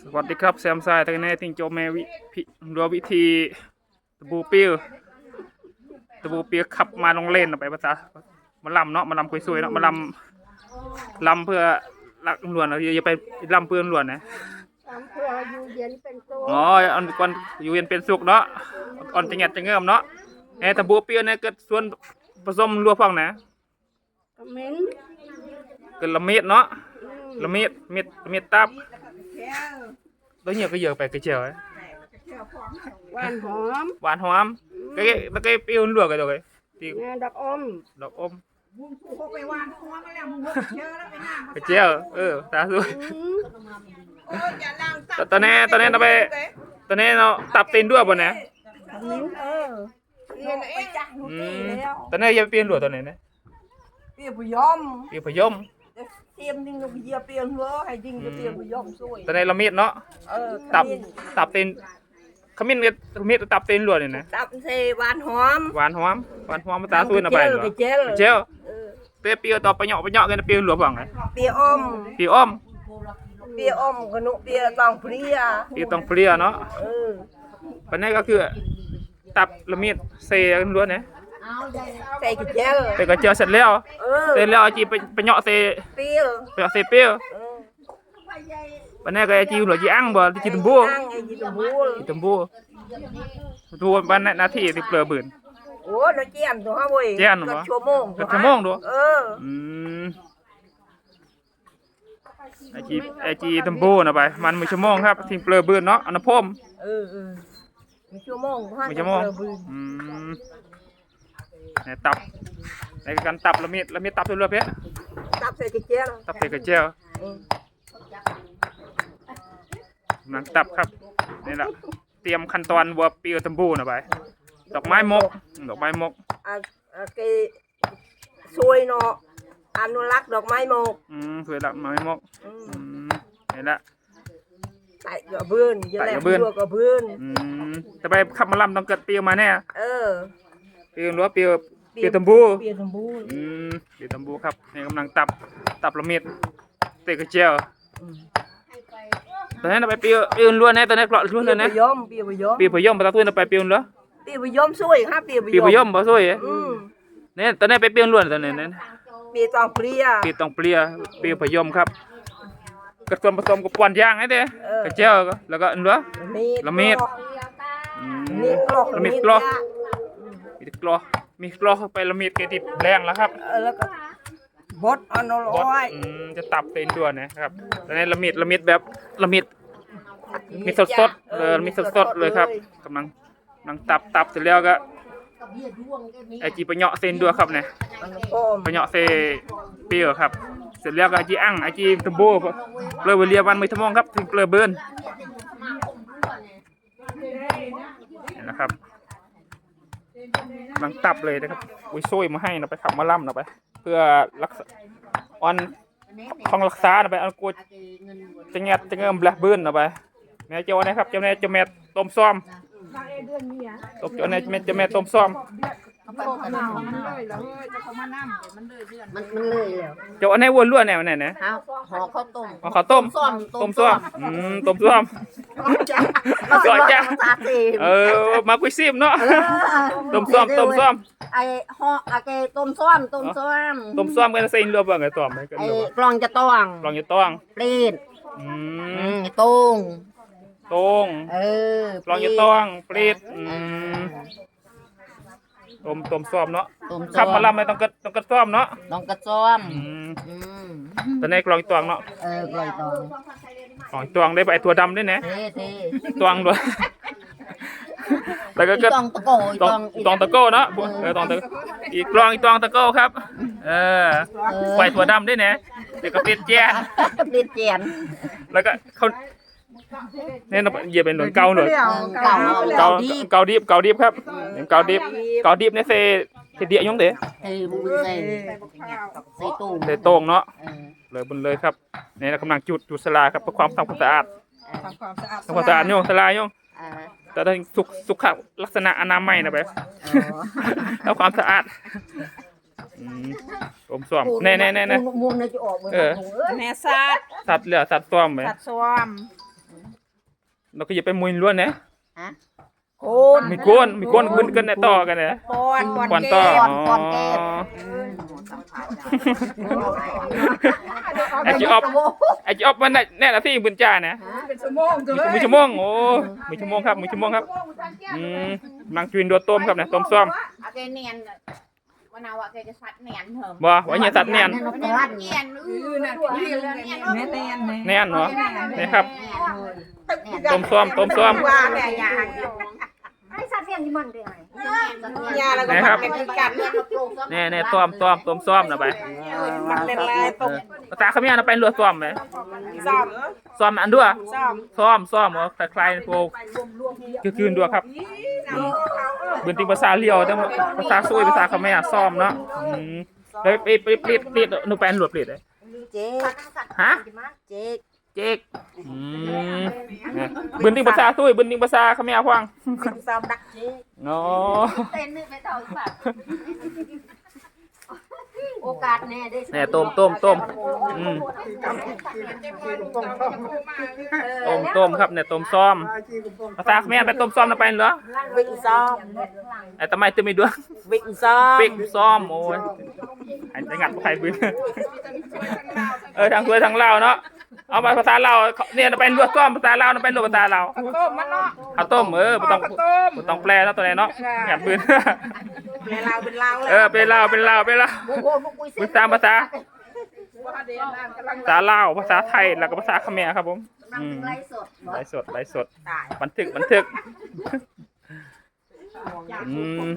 สวัสดีครับแซมไซายตะกันแน่ทิงโจแม่วิพิรัววิธีตะบูปิ้วตะบูปิ้วขับมาลงเล่นเอาไปภาษามาลำเนาะมาลำคุยซวยเนาะมาลำลำเพื่อรักตำรวจเราอย่าไปลำเพื่อตำรวจนะทำเพื่ออยู่เย็นเป็นตัวอ๋ออันก่อนอยู่เย็นเป็นสุขเนาะอ่อนจะเงียดจะเงื่อมเนาะแอตะบูปิ้วเนี่ยเกิดส่วนผสมรัวฟังนะคอมเมนต์เกิดละเม็ดเนาะละเม็ดเม็ดละเม็ดตับ ตัวเนี้ยก็เยอะไปกระเจียวไอ้หวานหอมหวานหอม cái cái nó cái piêu luộc rồi rồi thì งาดอกอม đọc ôm มึงกูเขาไปวานหัวมาแล้วมึงเชื่อแล้วไปนั่ง cái treo ừ ta rồi อืมเอออย่าล้างตอนนี้ตอนนี้เราไปตอนนี้ nó tập tên đua bọn này คอมเมนต์เออเรียนเองจ้ะ ừ. tao này giờ piêu luộc tao này này เปียบุยอม piêu phải yom เตรียมดิ้งกับเยียเปียงหัวให้ดิ้งกับเปียบุยอมสวย tao này là miết nó เออ tập tập tên không biết cái miết tập tên luộc này này ตับเซวานหอมหวานหอม หวานหอมมาตาซุยน่ะไปเจเหรลอเจลเจ้าเออเปียวเปียวต่อไปเหยาะไปเหยาะกันเปียวหลวงฝั่งไงเปียอมปีอ้อม เปียอมกนุเปียตองเพลียปีต้องเปรี้ยเนาะเออปันนี้ก็คือ ตับละเมียดเซกันล้วนนะ ใส่กับเจลแต่ก็เจียวเสร็จแล้วเออเสร็จแล้วเอาจีไปไปเหยาะเซเปียไปเหยาะเซเปียวเออปันนี้ก็จีหัวจีอังบ่จีตมบูนั่งไอ้ยีตะบูจีตมบูดูวันนาทีที่เปลือบืนโอ้น้อยเจียนตัวฮะเว้ยเจียนเหรอกับชั่วโมงกับชั่วโมงดูเอออืมไอจีไอจีตมบูนะไปมันมือชั่วโมงครับทีมเปลือบืนเนาะอันนพมเออเออมีชั่วโมงฮะมือชั่วโมงเออบืนอืม เนี่ยตับในการตับละเมียดละเมียดตับตัวเรือเพะตับใส่กระเจลตับเตะกระเจียวเออกำลังตับครับนี่แหละเตรียมขั้นตอนวัวปีตมบูนะไปดอกไม้มกดอกไม้มกอะอะเกซวยเนาะอนุรักษ์ดอกไม้โมกอืมสวยละไม้มกอืมอืมนี่แหละไต่กับเบื้นอย่าแหลไต่กัมบเบื้นดัวกับเบื้นอืมแต่ไปขับมาลำต้องเกิดปีมาแน่เออปีหรือว่าปีปีตมบูเปียสมบูรณ์อืมปีตมบูครับนี่กำลังตับตับละเมียดเตะกระเจียวอืมตอนนี้เราไปปีปีอื่นล้วนนะตอนนี้เกาะล้วนเลยนะปียอมปีบยอมปีพยมภาษาตุ้ยเราไปปีอื่นเหรอปีบยอมสวยฮะปีบปีพยมบ่สวยอืมเนี่ยตอนนี้ไปปีอื่นล้วนตอนนี้เนี่ยปีตองเปรียปีต้องเปลี่ยปีพยมครับกระส่วนผสมกับปวนยางไอ้เด้เออกระเจียวก็แล้วก็อันเหลือมีละเมียดอืมมีกลอกละเมียดกลอมีกลอ มีกลอเข้าไปละเมียดเกติแรงแล้วครับเออแล้วก็บดออนอลบดอยอืมจะตับเป็นด้วยนะครับตอนนี้ละเมียดละเมียดแบบละเมียดมีสดสดๆเลยมีสดสดๆเลยครับกำลังกำลังตับตับเสร็จแล้วก็ไอจีไปเหยาะเส้นด้วยครับเนี่ยมันก็ไปเหยาะเซเปียวครับ เสร็จแล้วก็ไอจีอังไอจีตมโบเปลือเวเลียวันมือทมองครับถึงเปลือเบิร์นนี่นะครับ กำลังตับเลยนะครับอุ้ยโซ่ยมาให้นะไปขับมาล่ำนะไป เพื่อรักษาออนของรักษานะไปเอากูจะแงดจะเงิมแบล็คเบิร์นนะไปแม่เจ้าเนี่ยครับเจ้าเนี่ยเจ้าแม่ต้มซ้อมตบเจ้าเนี่ยเจ้าแม่ต้มซ้อม มันมันเลยแล้วเจ้าอันไหนวัวล้วนเนี่ยมันไหนเนี่ยฮะห่อข้าวต้มเอาข้าวต้ม ส้มต้มส้มอืมต้มส้มก่อนจ้ะ ตาตีเออมาคุยซิมเนาะต้มส้มต้มส้มไอ้ห่อไอ้แกต้มส้มต้มส้มต้มส้มกันเซ็งเรือบ้างไงต้มไหมกันไอ้เรือกลองจะต้องลองอย่าต้องปลีดอือืมมตุ้งตรงเออลองอย่าต้องปลีดอืม ต้มต้มส้มเนาะต้มขัส้บมมาลำไม่ต้องกระต้องกระส้มเนาะต้องกระส้มอืมอืมตอนนี้กลองอีตวงเนาะเออกลอยตองกลองอีตวงได้ไปไอ้ตัวดำด้วยนะเท่เท่ตวงด้วยแล้วก็อีก็ตองตะโกอีตตอองงตองตะโก้เนาะเออตองตะอีกกลองอีตองตะโก้ครับ เออไฟตัวดำด้วยนะเดี๋ยวก็ปิดแจ้ปลีดเจียนแล้วก็เขา เนี่ยเราเหยียบเป็นหนุนเกาหน่อยเก่าเกาเก่าดีเกาดิบเกาดิบครับเกาดิบเกาดิบเนี่ยเซเซเดียยงเด๋เฮ้ยบุญใส่ใส่ตุ้งเซโต้งเนาะเออเลยบนเลยครับเนี่ยเรากำลังจุดจุดสลาครับเพื่อความทำความสะอาดทำความสะอาด Ờ. ทำความสะอาดโยงสลายโยงอ่าแต่ถ้าสุขสุขลักษณะอนามัยนะไปอ๋อแล้วความสะอาดอืมผมสวมแน่แน่แน่แน่มุมในจะออกเหมือนเออหนูเอ้ยแม่สัตว์สัตว์เหลือสัตว์สวมไหมสัตว์สวม เราก็อย่าไปมุยล้วนนะฮะโคนมีก้นมีก้นบึนกันในต่อกันนะปอนปอนควันต่อแก้อ๋มอไอ้จีออฟไอ้จีออฟมันน่ะแน่ละที่บุญจ้านะเป็นชั่วโมงเลมียชั่วโมงโอ้มีชั่วโมงครับมีชั่วโมงครับอืมกำลังกินดัวต้มครับเนี่ยต้มซ้อมโอเคเนียน วันเอาอะแกจะซัดเนียนเถอะบ่ว่าเนี่ยสัตว์เนียนนกเนีกระยรันนเนีเนี่ยยนอือเนียนเนียนเนียนแม่แนนแน่นเหรอนี่ครับเนี่ยต้มซ้อมต้มซ้อมว่าแม่ยาไอ้ซัดเนียนที่มันเป็นไงยาแล้วก็นะครับ มันเป็นกันแน่แน่ซ้อมซ้อมต้มซ้อมนะไปมันเป็นลายตเอกอภาษาเขมรนะไปรัวซ้อมไหมซ้อมซ้อมอันด้วยซ้อมซ้อมซ้อมอ๋อคล้ายๆพวกคือคืนด้วยครับ เเบือนติงภาษาเลียวแต่ภาษาซุยภาษาเขาไม่อยากซ่อมเนาะอืมแล้วไปไปปลิดปลิดหนูแปลนหลวดปลิดเลยเจ๊กฮะเจ๊กเจ๊กอืมเนี่ยบืนติงภาษาซุยเบือนติงภาษาเขาไม่อยากฟังซ้อมดักเจ๊เนาะเต้นนี่ไปต่ออีกแบบ โอกาสแน่ได้เนี่ยต้มต้มต้มอืมต้มต้มครับเนี่ยต้มซ้อมภาษาเขมรไปต้มซ้อมนะไปเหรอวิ่งซ้อมไอ้ทำไมตึงไม่ด้วยวิ่งซ้อมปิกซ้อมโอ้ยไอ้จะงัดใครปืนเออทางสวยทางลาวเนาะเอามาภาษาลาวเนี่ยเป็นลวดซ้อมภาษาลาวนะเป็นลวดภาษาลาวต้มมันเนาะข้าวต้มเออบ่ต้องข้าวต้มบ่ต้องแปลเนาะตัวไหนเนาะงัดปืน เป็นลาวเป็นลาวเออเป็นลาวเป็นลาวเป็นลาวโอ้โหพวกกุยภาษาภาษาภาษาลาวภาษาไทยแล้วก็ภาษาเขมรครับผมอืมไล่สดไลฟ์สดไลฟ์สดตายบันทึกบันทึกอืม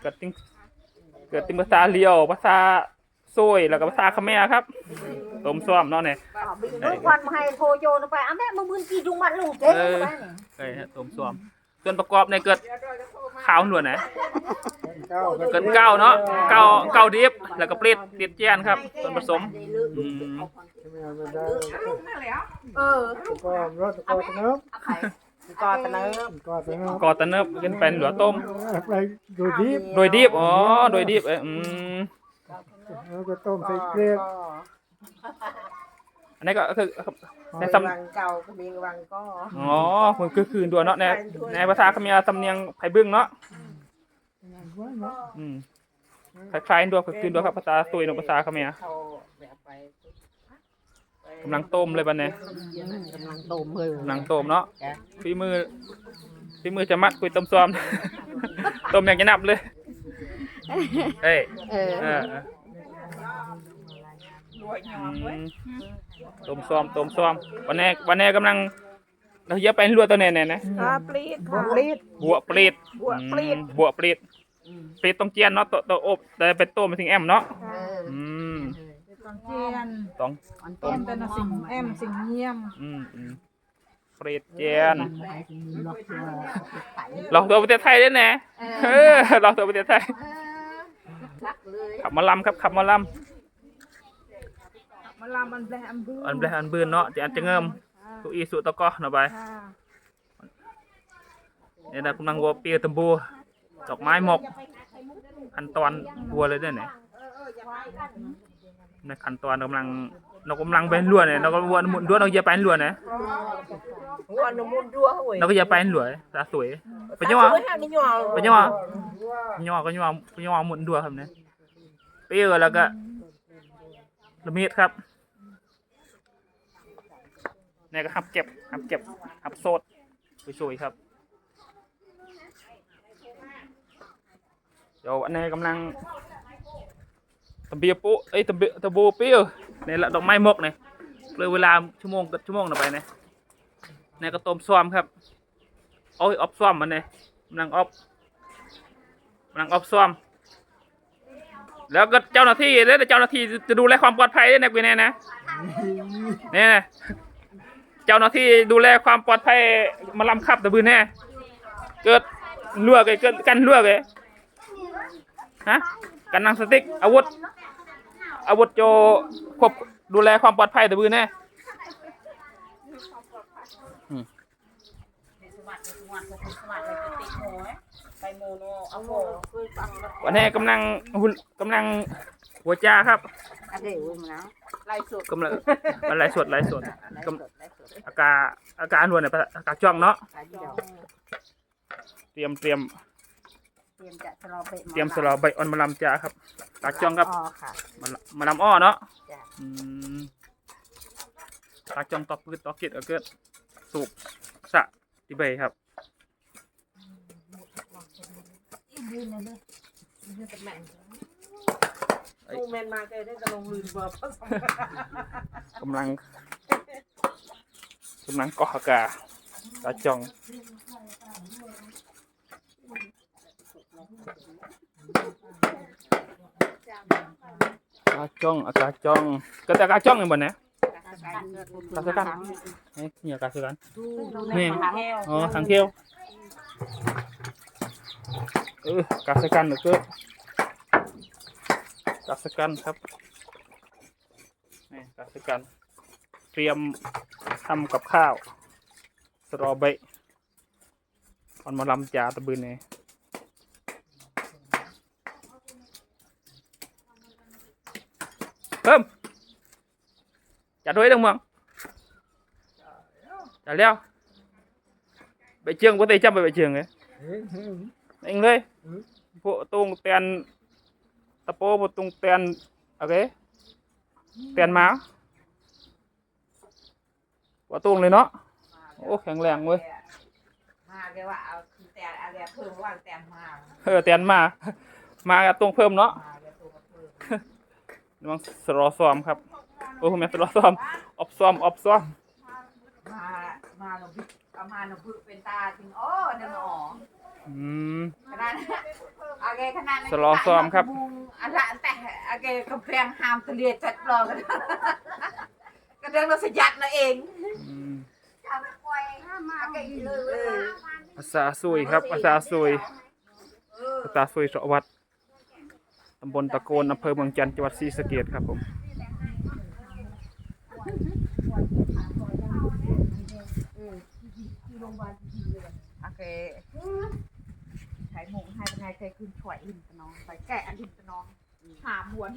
เกิดติงเกิดติงภาษาเลียวภาษาโซยแล้วก็ภาษาเขมรครับต้มซ้อมเนาะเนี่ยด้วยควันมาให้โทโยนไปอะแม่มามืนกี่จุงมันลุงเจ๊เออเอ้ยฮะต้มซ้อม ส่วนประกอบเนี่ยเกิดขาวหนวดนะเกิดเก้าเนาะเก้าเก้าดิบแล้วก็เปรี้ยเปรี้ยเจียนครับส่วนผสมอืมเออก็รถก็เนิบกอตะเนิบก็เนิบกอตะเนิบเป็นเป็นหัวต้มไปดูดีบโดยดิบอ๋อโดยดิบเอ้ยอืมแล้วก็ต้มใส่เกลือ อันนี้ก็คือในในสำวังเก่าก็มีวังก็อ๋อมันคือคืนดัวเนาะในในภาษาเขมรสำเนียงไผ่บึ้งเนาะอืมคล้ายๆดัวคือคืนดัวครับภาษาตุยเนาะภาษาเขมรเขาแบบไปกำลังต้มเลยบัดนี้กำลังต้มเลยกำลังต้มเนาะฝีมือฝีมือจะมัดคุยต้มซ้อมต้มอย่างจะนับเลยเฮ้ยเออเออเอออืม ต้มซ้อมต้มซ้อมวันนี้วันนี้กำลังเราเยอะไปรัวตัวเนี่ยเนี่ยนะอ่าปลีดปลีด บัวปลีดบัวปลีด อืมบัวปลีดปลีดต้องเจียนเนาะตัวตัวอบแต่เป็นต้มไปถึงแอมเนาะเอออืมเจียนต้องมันต้เต็มมเป็นสิ่งแอมสิ่งเยี่ยมอืมอืมปลีดเจียนลองตัวประเทศไทยด้วยนะเออลองตัวประเทศไทยรักเลยขับมาลำครับขับมาลมั นลามันแบมบื้ำอันแรกอันบืนเนาะจะอันจะเงิมสุอีสุตะกอเนาะไปค่ะเนี่ยนะกำลังวัวเปียตะบูดอกไม้หมกขั้นตอนวัวเลยเนี่ยนะในขั้นตอนกำลังเรากำลังเป็นล้วนเนี่ยเราก็วัวมุนล้วนเราจะไปล้วนนะหัวน้ำมันดัวเว้ยเราก็จะไปล้วนตาสวยเป็นยังไงเป็นยังไงเป็นยังไงย่อก็ย่อย่อหมุนดัวครับเนี่ยเปรี้ยวแล้วก็ละเมียดครับเนี่ยก็หับเก็บหับเก็บหับโซดสวยๆครับเดี๋ยวอันนี้กำลังตะเบียปุ๊เอ้ยตะเบียตะบูเปรี้ยวในละดอกไม้มกเนี่ยเลยเวลาชั่วโมงกับชั่วโมงหน่อยไปเนี่ยนี่ก็ต้มซ้อมครับโอ้ยออบซ้อมมันเนี่ยกำลังออบกำลังออบซ้อมแล้วก็เจ้าหน้าที่แล้วเจ้าหน้าที่จะดูแลความปลอดภัยด้วยนะกุยแน่นะเนี่ยน เจ้าหน้าที่ดูแลความปลอดภัยมาลำคับตะบืนแน่เกิดลวกเลยเกิดกันลวกเลยฮะกันนังสติ๊กอาวุธอาวุธโจควบดูแลความปลอดภัยตะบือแน่ไปโมโนเอาโมเคยฟังวันนี้กำลังหุ่นกำลังหัวจ้าครับ อันเดียวมันนะไล่สุดกำลังมันไล่สด ไล่สดไล่กสดไล่สดำอากาอากาหนวลเนี่ยอากาจ้องเนาะไล่เดียวเตรียมเตรียมเตรียมจะสลอเบะเตรียมสลอใบออนมาลำจ้าครับอากาจ้องครับอ๋อค่ะ มาลมาลำอ้อเนาะจ้ะ อืมอากาจ้องตอบพืชตอกิดเอาเกิดสูบสะที่ใบครับมูเมนมาเกยได้จะลงลืมเบอร์ผสมกำลังกำลังเกาะอากาอากาจ้องอากาจ้องอากาจ้องก็แต่อากาจ้องเนี่ยบนเนี่ยกาสกันนี่นี่อากาสกันนี่อ๋อทางเที่ยวเออกาสกันเหรือเกิน กาสกันครับนี่กาสกัน เตรียมทำกับข้าว สตรอเบะออนมาลำจาตะบืนนี่เพิ่มจัดด้วยดังเมืองจัดแล้ว bệ trường có thể chăm về bệ trường ấy anh đây bộ tung tiền tập ô một tung tiền ok tiền máu bộ tung lên nó ô kháng làng ơi มาแกว่าเอาคือแต่อะไรเพิ่มว่างแต่มา ờ tiền mà mà tung phơm nó มาแกตัวกับเพิ่ม nó sro xòm khắp ô mẹ sro xòm ọp xòm ọp xòm มามาหนูเอามาหนูพึ่เป็นตาจริงโอ้เดินออก ừm ขนาด โอเคขนาดสลอซ้อมครับอันละแต่โอเคกำแพงห้ามทะเลจัดปลอกันก็เรื่องเราสยัดเราเอง ừm มาเกยเลยเออภาษาซุยครับภาษาซุยภาษาซุยสวัสดิ์ตำบลตะโกนอำเภอเมืองจันทร์จังหวัดศรีสะเกษครับผมโอเค ใช้หมูให้เป็นไงเคยขึ้นช่วยลิมตะน้องไปแกะลิมตะน้องหาหวน